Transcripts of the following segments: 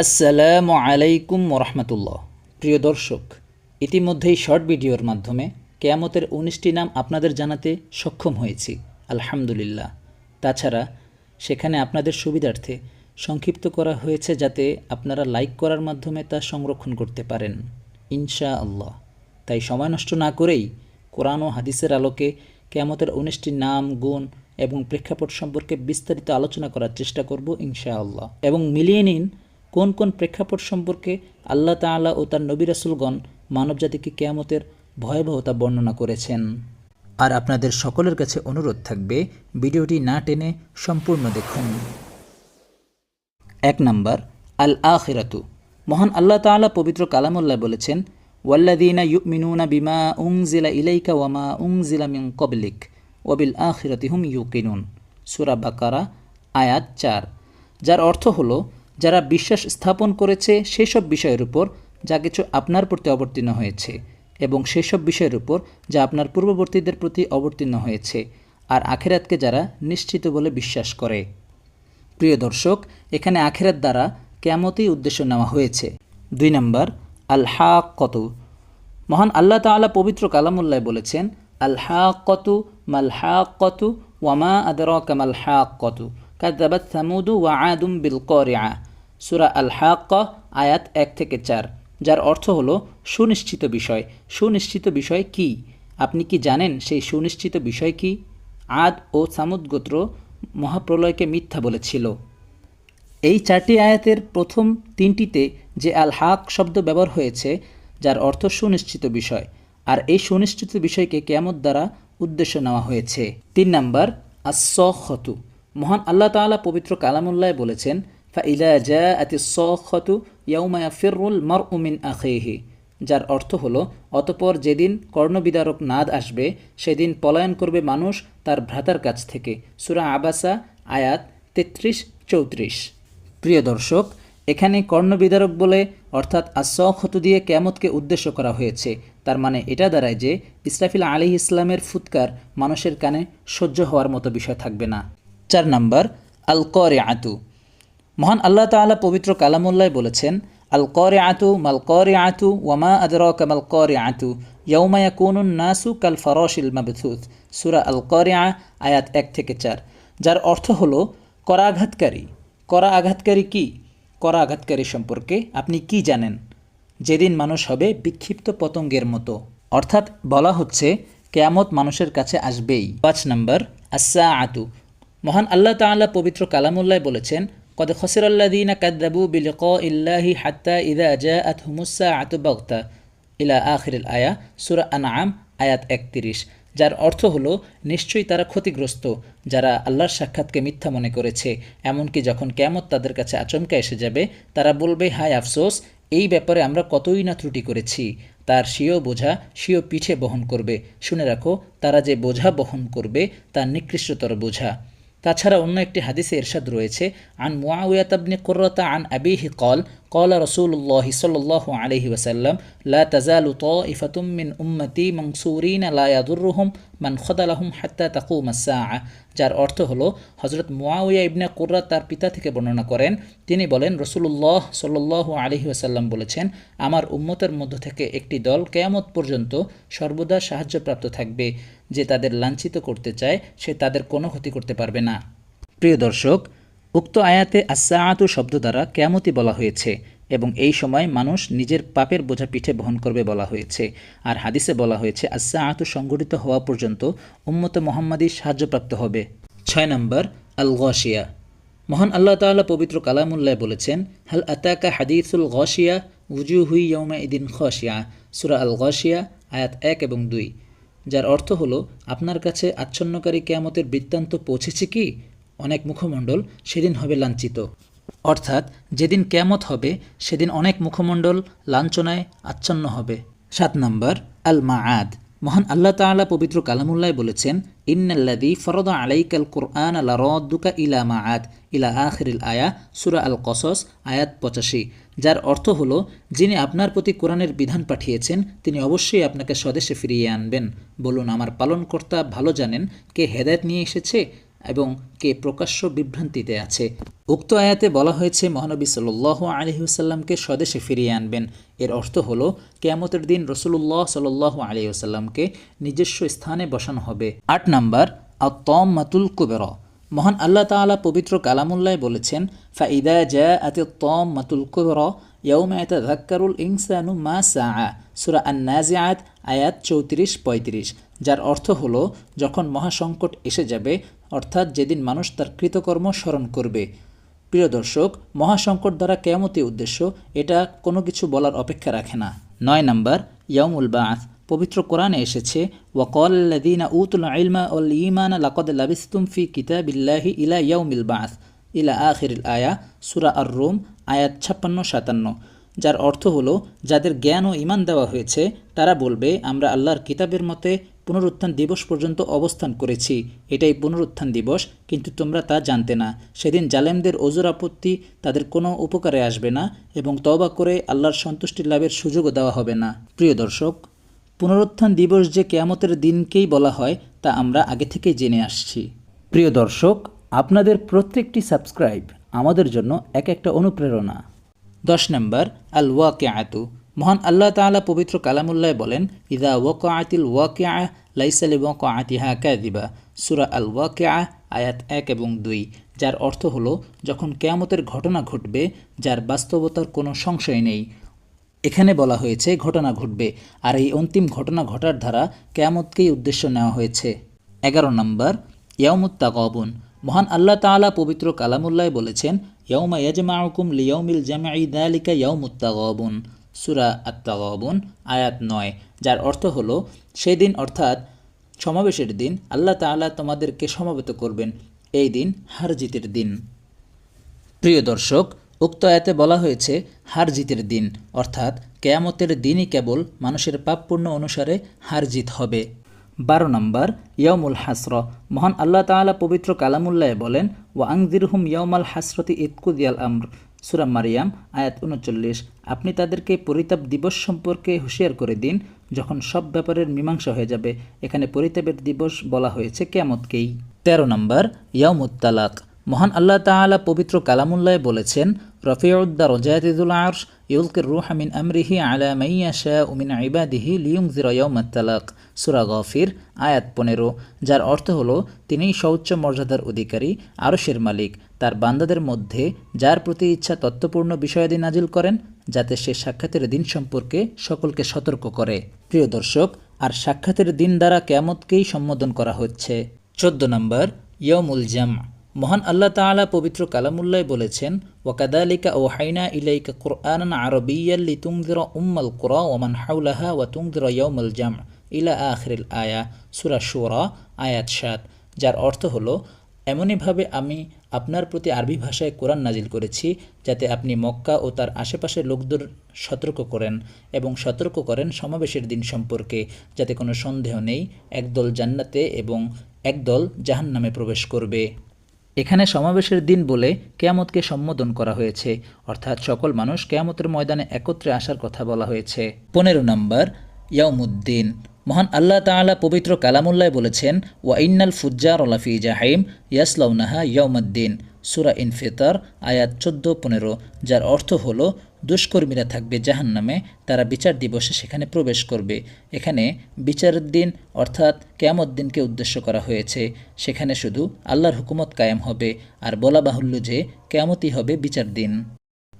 আসসালামু আলাইকুম রহমতুল্লাহ প্রিয় দর্শক, ইতিমধ্যেই শর্ট ভিডিওর মাধ্যমে কেয়ামতের উনিশটি নাম আপনাদের জানাতে সক্ষম হয়েছি, আলহামদুলিল্লাহ। তাছাড়া সেখানে আপনাদের সুবিধার্থে সংক্ষিপ্ত করা হয়েছে যাতে আপনারা লাইক করার মাধ্যমে তা সংরক্ষণ করতে পারেন ইনশা আল্লাহ তাই সময় নষ্ট না করেই কোরআন ও হাদিসের আলোকে কেয়ামতের উনিশটি নাম, গুণ এবং প্রেক্ষাপট সম্পর্কে বিস্তারিত আলোচনা করার চেষ্টা করব, ইনশাআল্লাহ। এবং মিলিয়ে নিন কোন কোন প্রেক্ষাপট সম্পর্কে আল্লাহ তাআলা ও তার নবী রাসূলগণ মানবজাতিকে কেয়ামতের ভয়াবহতা বর্ণনা করেছেন। আর আপনাদের সকলের কাছে অনুরোধ থাকবে, ভিডিওটি না টেনে সম্পূর্ণ দেখুন। এক নম্বর আল আখিরাতু মহান আল্লাহ তাআলা পবিত্র কালামুল্লাহ বলেছেন ওয়াল্লাদিনা ইউমিনুনা বিমা উংজিলা ইলাইকা ওয়ামা উংজিলা মিন কবলিক ওয়াবিল আখিরাতি হুম ইউকিনুন। সুরা বাকারা, আয়াত চার। যার অর্থ হলো যারা বিশ্বাস স্থাপন করেছে সেসব বিষয়ের উপর যা কিছু আপনার প্রতি অবতীর্ণ হয়েছে এবং সেসব বিষয়ের উপর যা আপনার পূর্ববর্তীদের প্রতি অবতীর্ণ হয়েছে আর আখেরাতকে যারা নিশ্চিত বলে বিশ্বাস করে। প্রিয় দর্শক, এখানে আখেরাত দ্বারা কেমতই উদ্দেশ্য নেওয়া হয়েছে। দুই নম্বর আল হাক কত মহান আল্লাহ তাআলা পবিত্র কালামুল্লাহ বলেছেন আল হাক কতু মাল হাক কতু ওয়ামা আদর কামাল হাক কতু কাদাবাত সামুদু ওয়া আদুম বিল করিয়া সুরা আল হাক আয়াত এক থেকে চার। যার অর্থ হলো সুনিশ্চিত বিষয়। সুনিশ্চিত বিষয় কি? আপনি কি জানেন সেই সুনিশ্চিত বিষয় কি? আদ ও সামুদ গোত্র মহাপ্রলয়কে মিথ্যা বলেছিল। এই চারটি আয়াতের প্রথম তিনটিতে যে আল হাক শব্দ ব্যবহার হয়েছে, যার অর্থ সুনিশ্চিত বিষয়। আর এই সুনিশ্চিত বিষয়কে কেয়ামত দ্বারা উদ্দেশ্য নেওয়া হয়েছে। তিন নাম্বার আসহতু মহান আল্লাহ তাআলা পবিত্র কালামুল্লাহ বলেছেন ফাইলা জা আতি সহতু ইয়াউমায়া ফিরুল মর উমিন আখেহি যার অর্থ হলো, অতপর যেদিন কর্ণবিদারক নাদ আসবে, সেদিন পলায়ন করবে মানুষ তার ভ্রাতার কাছ থেকে। সুরা আবাসা, আয়াত তেত্রিশ, চৌত্রিশ। প্রিয় দর্শক, এখানে কর্ণবিদারক বলে, অর্থাৎ আসহত দিয়ে কেয়ামতকে উদ্দেশ্য করা হয়েছে। তার মানে এটা দাঁড়ায় যে, ইসরাফিল আলী ইসলামের ফুৎকার মানুষের কানে সহ্য হওয়ার মতো বিষয় থাকবে না। চার নাম্বার আল করে আতু মহান আল্লাহ তাআলা পবিত্র কালামুল্লায় বলেছেন আল করে আতু মাল করে আতু ওয়ামা আদর কামাল করে আতু ইয়ৌমায়া কুনুন নাসু কাল ফরশিল মাবথুত। সুরা আল করে আয়াত এক থেকে চার। যার অর্থ হলো, করাঘাতকারী। করা আঘাতকারী কি? করা আঘাতকারী সম্পর্কে আপনি কি জানেন? যেদিন মানুষ হবে বিক্ষিপ্ত পতঙ্গের মতো। অর্থাৎ বলা হচ্ছে, কেয়ামত মানুষের কাছে আসবেই। পাঁচ নম্বর আসা আতু মহান আল্লাহ তাআলা পবিত্র কালামুল্লায় বলেছেন, কদ খসিরাল্লাদিনা কাদ্দাবু বিলিক ইল্লাহি হাত্তা ইদা জা আত হুমুসা আতু বক্তা ইলা আখির আয়া, সুরা আনআম, আয়াত একত্রিশ, যার অর্থ হলো, নিশ্চয়ই তারা ক্ষতিগ্রস্ত, যারা আল্লাহর সাক্ষাৎকে মিথ্যা মনে করেছে, এমনকি যখন কেমত তাদের কাছে আচমকা এসে যাবে, তারা বলবে, হায় আফসোস, এই ব্যাপারে আমরা কতই না ত্রুটি করেছি। তার স্বীয় বোঝা স্বীয় পিঠে বহন করবে। শুনে রাখো, তারা যে বোঝা বহন করবে তার নিকৃষ্টতর বোঝা। তাছাড়া অন্য একটি হাদিসে এরশাদ রয়েছে আন মুআউয়াত ইবনে কুররাতা আন আবিহি قال قال رسول الله صلى الله عليه وسلم لا تزال طائفة من أمتي منصورين لا يضرهم من خذلهم حتى تقوم الساعة যার অর্থ হলো হজরত মুআউয়া ইবনে কুর্রা তার পিতা থেকে বর্ণনা করেন তিনি বলেন রসুল্লাহ সাল্লাহ আলহি আসাল্লাম বলেছেন আমার উম্মতের মধ্য থেকে একটি দল কেয়ামত পর্যন্ত সর্বদা সাহায্যপ্রাপ্ত থাকবে যে তাদের লাঞ্ছিত করতে চায়, সে তাদের কোনো ক্ষতি করতে পারবে না। প্রিয় দর্শক, উক্ত আয়াতে আসাআতু শব্দ দ্বারা কেয়ামতি বলা হয়েছে এবং এই সময় মানুষ নিজের পাপের বোঝা পিঠে বহন করবে বলা হয়েছে। আর হাদিসে বলা হয়েছে আসা আতু সংগঠিত হওয়া পর্যন্ত উম্মতে মোহাম্মদী সাহায্যপ্রাপ্ত হবে। ছয় নম্বর আল গশিয়া মহান আল্লাহ তাআলা পবিত্র কালামুল্লাহ বলেছেন, হাল আতাকা হাদিসুল গশিয়া উজু হুই ইয়মা ইদিন খসিয়া সুরা আল গশিয়া আয়াত এক এবং দুই। যার অর্থ হলো, আপনার কাছে আচ্ছন্নকারী কেয়ামতের বৃত্তান্ত পৌঁছেছে কি? অনেক মুখমণ্ডল সেদিন হবে লাঞ্ছিত। অর্থাৎ, যেদিন কেয়ামত হবে, সেদিন অনেক মুখমণ্ডল লাঞ্ছনায় আচ্ছন্ন হবে। সাত নম্বর আল মাআদ মহান আল্লাহ তাআলা পবিত্র কালামুল্লায় বলেছেন ইন্নাল্লাদি ফরদ আলাইকাল কুরআন আলা রদ্দুকা ইলা মাআত। ইলা আখিরিল আয়া, সুরা আল কসস আয়াত পঁচাশি। যার অর্থ হল, যিনি আপনার প্রতি কোরআনের বিধান পাঠিয়েছেন, তিনি অবশ্যই আপনাকে স্বদেশে ফিরিয়ে আনবেন। বলুন, আমার পালনকর্তা ভালো জানেন? কে হেদায়ত নিয়ে এসেছে? এবং কে প্রকাশ্য বিভ্রান্তিতে আছে। উক্ত আয়াতে বলা হয়েছে, মহানবী সাল্লাহ আলহিউসাল্লামকে স্বদেশে ফিরিয়ে আনবেন। এর অর্থ হলো, কেয়ামতের দিন রসুল্লাহ সাল্লাহ আলহিউসাল্লামকে নিজস্ব স্থানে বসানো হবে। আট নাম্বার আত্তম মাতুল কুবের। মহান আল্লাহ তাআলা পবিত্র কালামুল্লায় বলেছেন, ফাইদা জা আতে তম মাতুল কুবের ইয়ৌমা ধাক্কারুল ইনসানু মা সা সুরা আন নাজিয়াত আয়াত চৌত্রিশ পঁয়ত্রিশ, যার অর্থ হলো, যখন মহাসংকট এসে যাবে, অর্থাৎ যেদিন মানুষ তার কৃতকর্ম স্মরণ করবে। প্রিয় দর্শক, মহাসংকট দ্বারা কেমতি উদ্দেশ্য, এটা কোনো কিছু বলার অপেক্ষা রাখে না। নয় নম্বর ইয়ামুল বাঁথ পবিত্র কোরআনে এসেছে ওয়াকল্লাদিনা উতুল উল ইমান লাকদ লাবিস্তুম ফি কিতাবিল্লাহি ইলা ইয়াউমিল বাঁথ ইলা আখিরিল আয়া, সুরা আর রোম আয়াত ছাপ্পান্ন, সাতান্ন, যার অর্থ হলো, যাদের জ্ঞান ও ইমান দেওয়া হয়েছে, তারা বলবে, আমরা আল্লাহর কিতাবের মতে পুনরুত্থান দিবস পর্যন্ত অবস্থান করেছি। এটাই পুনরুত্থান দিবস, কিন্তু তোমরা তা জানতে না। সেদিন জালেমদের ওজোর আপত্তি তাদের কোনো উপকারে আসবে না এবং তবা করে আল্লাহর সন্তুষ্টি লাভের সুযোগও দেওয়া হবে না। প্রিয় দর্শক, পুনরুত্থান দিবস যে কেয়ামতের দিনকেই বলা হয়, তা আমরা আগে থেকেই জেনে আসছি। প্রিয় দর্শক আপনাদের প্রত্যেকটি সাবস্ক্রাইব আমাদের জন্য এক একটা অনুপ্রেরণা। দশ নম্বর আল ওয়াকে আতু মহান আল্লাহ তাআলা পবিত্র কালামুল্লাহ বলেন, ইদা ওয়াক আতিল ওয়াকে আহ লাইসালি ওয়াক আতিহা দিবা সুরা আল ওয়াকে আহ আয়াত এক এবং দুই, যার অর্থ হলো, যখন কেয়ামতের ঘটনা ঘটবে, যার বাস্তবতার কোনো সংশয় নেই। এখানে বলা হয়েছে, ঘটনা ঘটবে। আর এই অন্তিম ঘটনা ঘটার ধারা কেয়ামতকেই উদ্দেশ্য নেওয়া হয়েছে। এগারো নম্বর ইয়ামুত তাকবুন মহান আল্লাহ তাআলা পবিত্র কালামুল্লায় বলেছেন ইয়ৌমা ইয়াজমাউকুম লিয়ৌমিল জামাই দালিকা ইয়ামুত তাকবুন সুরা আত্তাগবুন, আয়াত নয়, যার অর্থ হল, সেই দিন অর্থাৎ সমাবেশের দিন আল্লাহ তাআলা তোমাদেরকে সমাবেত করবেন, এই দিন হার জিতের দিন। প্রিয় দর্শক, উক্ত আয়াতে বলা হয়েছে, হার জিতের দিন অর্থাৎ কেয়ামতের দিনই কেবল মানুষের পাপপূর্ণ অনুসারে হার জিত হবে। বারো নম্বর ইয়মুল হাসর। মহান আল্লাহ তাআলা পবিত্র কালামুল্লায় বলেন ও আংদিরহুম ইয়মাল হাসরতি ইতকুদিয়াল আমর। সুরা মারিয়াম, আয়াত উনচল্লিশ। আপনি তাদেরকে পরিতাপ দিবস সম্পর্কে হুঁশিয়ার করে দিন, যখন সব ব্যাপারের মীমাংসা হয়ে যাবে। এখানে পরিতাপের দিবস বলা হয়েছে কেয়ামতকেই। তেরো নম্বর ইয়ামুত তালাক। মহান আল্লাহ তাআলা পবিত্র কালামুল্লায় বলেছেন রফিউদ্দা রজায়তিদুল আর্শ ইউলকির রুহামিন আমরিহি আলা মাইয়া শাহ উমিন ইবাদিহি লিউং জিরয়মাত তালাক সুরা গফির আয়াত পনেরো যার অর্থ হল, তিনিই সৌচ্চ মর্যাদার অধিকারী, আরশের মালিক। তার বান্দাদের মধ্যে যার প্রতি ইচ্ছা তত্ত্বপূর্ণ বিষয়াদি নাজিল করেন, যাতে সে সাক্ষাতের দিন সম্পর্কে সকলকে সতর্ক করে। প্রিয় দর্শক, আর সাক্ষাতের দিন দ্বারা কেয়ামতকেই সম্বোধন করা হচ্ছে। চোদ্দ নম্বর ইয়মুল জামা মহান আল্লাহ তাআলা পবিত্র কালামুল্লায় বলেছেন, ওয়াকাদালিকা ও হাইনা ইলাইকা কুরআনান আরবিয়াল্লি তুংদিরা উম্মাল কুরা ওমান হাউলাহা ওয়া তুংদিরা ইয়ৌমাল জাম ইলা আখরিল আয়া সুরা শুরা, আয়াত সাত, যার অর্থ হলো, এমনইভাবে আমি আপনার প্রতি আরবি ভাষায় কোরআন নাজিল করেছি, যাতে আপনি মক্কা ও তার আশেপাশের লোকদের সতর্ক করেন এবং সতর্ক করেন সমাবেশের দিন সম্পর্কে, যাতে কোনো সন্দেহ নেই, একদল জান্নাতে এবং একদল জাহান্নামে প্রবেশ করবে। এখানে সমাবেশের দিন বলে কেয়ামতকে সম্বোধন করা হয়েছে। অর্থাৎ সকল মানুষ কেয়ামতের ময়দানে একত্রে আসার কথা বলা হয়েছে। পনেরো নম্বর ইয়ামুদ্দিন মহান আল্লাহ তাআলা পবিত্র কালামুল্লায় বলেছেন, ওয়া ইন্নাল ফুজ্জার ওলাফি জাহাইম ইয়াসলাউনাহা ইয়ামুদ্দিন সুরা ইনফেতার, আয়াত চোদ্দ, পনেরো, যার অর্থ হলো দুষ্কর্মীরা থাকবে জাহান্নামে, তারা বিচার দিবসে সেখানে প্রবেশ করবে। এখানে বিচারের দিন, অর্থাৎ কেয়ামত দিনকে উদ্দেশ্য করা হয়েছে। সেখানে শুধু আল্লাহর হুকুমত কায়েম হবে, আর বলা বাহুল্য যে কেয়ামতই হবে বিচার দিন।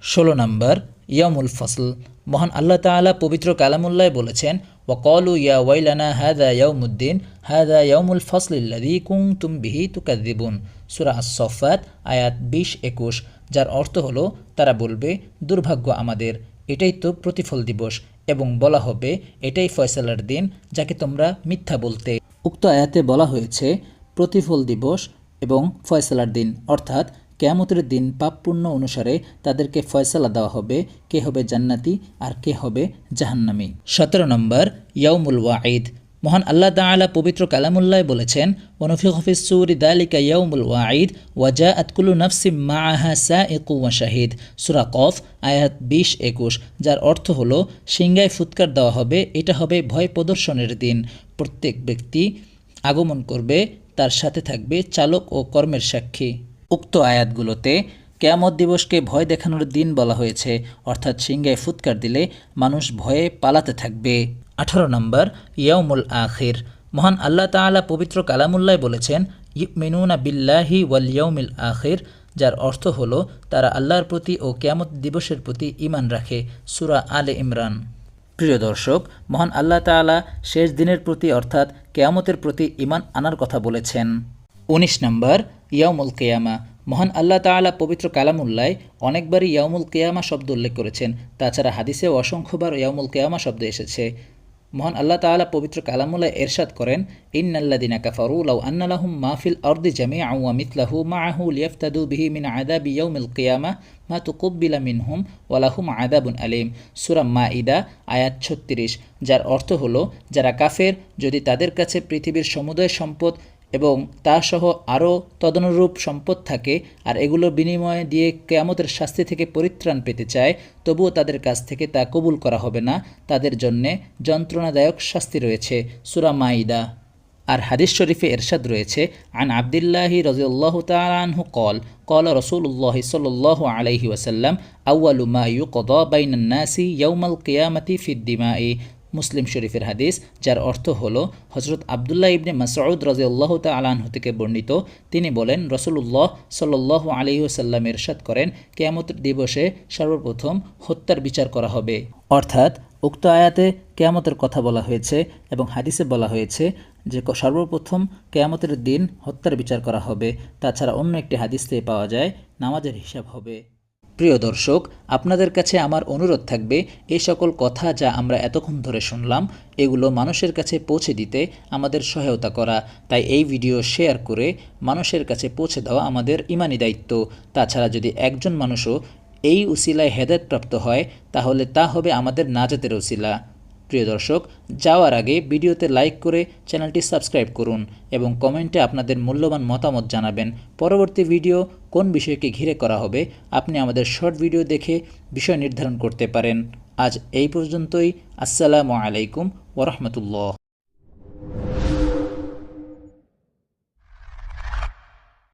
ষোলো নম্বর ইয়ামুল ফসল। মহান আল্লাহ তাআলা পবিত্র কালামুল্লায় বলেছেন, ওয়াকলু ইয়া ওয়াইলানা হাদা ইয়াউমুদ্দিন হাদা ইয়াউমুল ফসলিল্লাদি কুং তুম বিহি তুকাদ্দিবুন সুরা আসফাত আয়াত বিশ একুশ, যার অর্থ হলো তারা বলবে, দুর্ভাগ্য আমাদের, এটাই তো প্রতিফল দিবস এবং বলা হবে, এটাই ফয়সালার দিন, যাকে তোমরা মিথ্যা বলতে। উক্ত আয়াতে বলা হয়েছে, প্রতিফল দিবস এবং ফয়সালার দিন। অর্থাৎ, কেয়ামতের দিন পাপপূর্ণ অনুসারে তাদেরকে ফয়সালা দেওয়া হবে, কে হবে জান্নাতি আর কে হবে জাহান্নামি। সতেরো নম্বর, ইয়াউমুল ওয়াঈদ মহান আল্লাহ তাআলা পবিত্র কালামুল্লায় বলেছেন ওনফি হফিস সুরি দালিকা ইয়াউমুল ওয়াঈদ ওয়াজা আতকুলু নাফসিম মাআহা সাইকু ওয়া শাহিদ। সূরা কফ, আয়াত বিশ, একুশ, যার অর্থ হলো সিংগায় ফুৎকার দেওয়া হবে, এটা হবে ভয় প্রদর্শনের দিন। প্রত্যেক ব্যক্তি আগমন করবে, তার সাথে থাকবে চালক ও কর্মের সাক্ষী। উক্ত আয়াতগুলোতে কেয়ামত দিবসকে ভয় দেখানোর দিন বলা হয়েছে, অর্থাৎ সিংহায় ফুৎকার দিলে মানুষ ভয়ে পালাতে থাকবে। আঠারো নম্বর, ইয়াউমুল আখির। মহান আল্লাহ তাআলা পবিত্র কালামুল্লায় বলেছেন, ইউমিনুনা বিল্লাহি ওয়াল ইয়াউমিল আখির যার অর্থ হল, তারা আল্লাহর প্রতি ও কেয়ামত দিবসের প্রতি ঈমান রাখে। সুরা আলে ইমরান। প্রিয় দর্শক, মহান আল্লাহ তাআলা শেষ দিনের প্রতি অর্থাৎ কেয়ামতের প্রতি ঈমান আনার কথা বলেছেন। উনিশ নম্বর, ইয়াউমুল কেয়ামা। মহান আল্লাহ তাআলা পবিত্র কালামুল্লায় অনেকবারই ইয়াউমুল কেয়ামা শব্দ উল্লেখ করেছেন। তাছাড়া হাদিসেও অসংখ্যবার ইয়াউমুল কেয়ামা শব্দ এসেছে। মহান আল্লাহ তালা পবিত্র কালামুল্লাহ এরশাদ করেন ইন্নাল্লাদিনা কাফারু লাউ আন্নালাহুম মাহফিল অর্দি জামিআ আউয়া মিতলাহু মাহু লিয়াফতাদু বিহি মিন আযাবি ইয়াউমিল কিয়ামা মা তুকুব্বিলা মিনহুম ওয়ালাহুম আদাবুন আলিম আলীম। মা ইদা আয়াত 36 যার অর্থ হলো, যারা কাফের, যদি তাদের কাছে পৃথিবীর সমুদয় সম্পদ এবং তা সহ আরও তদনুরূপ সম্পদ থাকে, আর এগুলোর বিনিময়ে দিয়ে কেয়ামতের শাস্তি থেকে পরিত্রাণ পেতে চায়, তবুও তাদের কাছ থেকে তা কবুল করা হবে না। তাদের জন্যে যন্ত্রণাদায়ক শাস্তি রয়েছে। সুরা মাইদা আর হাদিস শরীফে এরশাদ রয়েছে, আন আবদুল্লাহি রাজিউল্লাহ তালানহু কল কল রসুল্লাহ সাল্লাহ আলাইহি ওয়াসাল্লাম, আউয়ালু মা ইউকদা বাইনান নাসি ইয়াউমাল কিয়ামাতি ফিদ্দিমাই মুসলিম শরীফের হাদিস, যার অর্থ হল হজরত আবদুল্লাহ ইবনে মাসউদ রাজিউল্লাহ তালানহু থেকে বর্ণিত, তিনি বলেন রসুল্লাহ সাল্লাহ আলহিউসাল্লাম এরশাদ করেন, কেয়ামত দিবসে সর্বপ্রথম হত্যার বিচার করা হবে। অর্থাৎ, উক্ত আয়াতে কেয়ামতের কথা বলা হয়েছে এবং হাদিসে বলা হয়েছে যে, সর্বপ্রথম কেয়ামতের দিন হত্যার বিচার করা হবে। তাছাড়া অন্য একটি হাদিস থেকে পাওয়া যায়, নামাজের হিসাব হবে। প্রিয় দর্শক, আপনাদের কাছে আমার অনুরোধ থাকবে এই সকল কথা যা আমরা এতক্ষণ ধরে শুনলাম, এগুলো মানুষের কাছে পৌঁছে দিতে আমাদের সহায়তা করা। তাই এই ভিডিও শেয়ার করে মানুষের কাছে পৌঁছে দেওয়া আমাদের ইমানি দায়িত্ব। তাছাড়া যদি একজন মানুষও এই উসিলায় হেদায়তপ্রাপ্ত হয়, তাহলে তা হবে আমাদের নাজাতের উসিলা। প্রিয় দর্শক, যাওয়ার আগে ভিডিওতে লাইক করে চ্যানেলটি সাবস্ক্রাইব করুন এবং কমেন্টে আপনাদের মূল্যবান মতামত জানাবেন। পরবর্তী ভিডিও কোন বিষয়কে ঘিরে করা হবে, আপনি আমাদের শর্ট ভিডিও দেখে বিষয় নির্ধারণ করতে পারেন। আজ এই পর্যন্তই। আসসালামু আলাইকুম ওরহমতুল্লাহ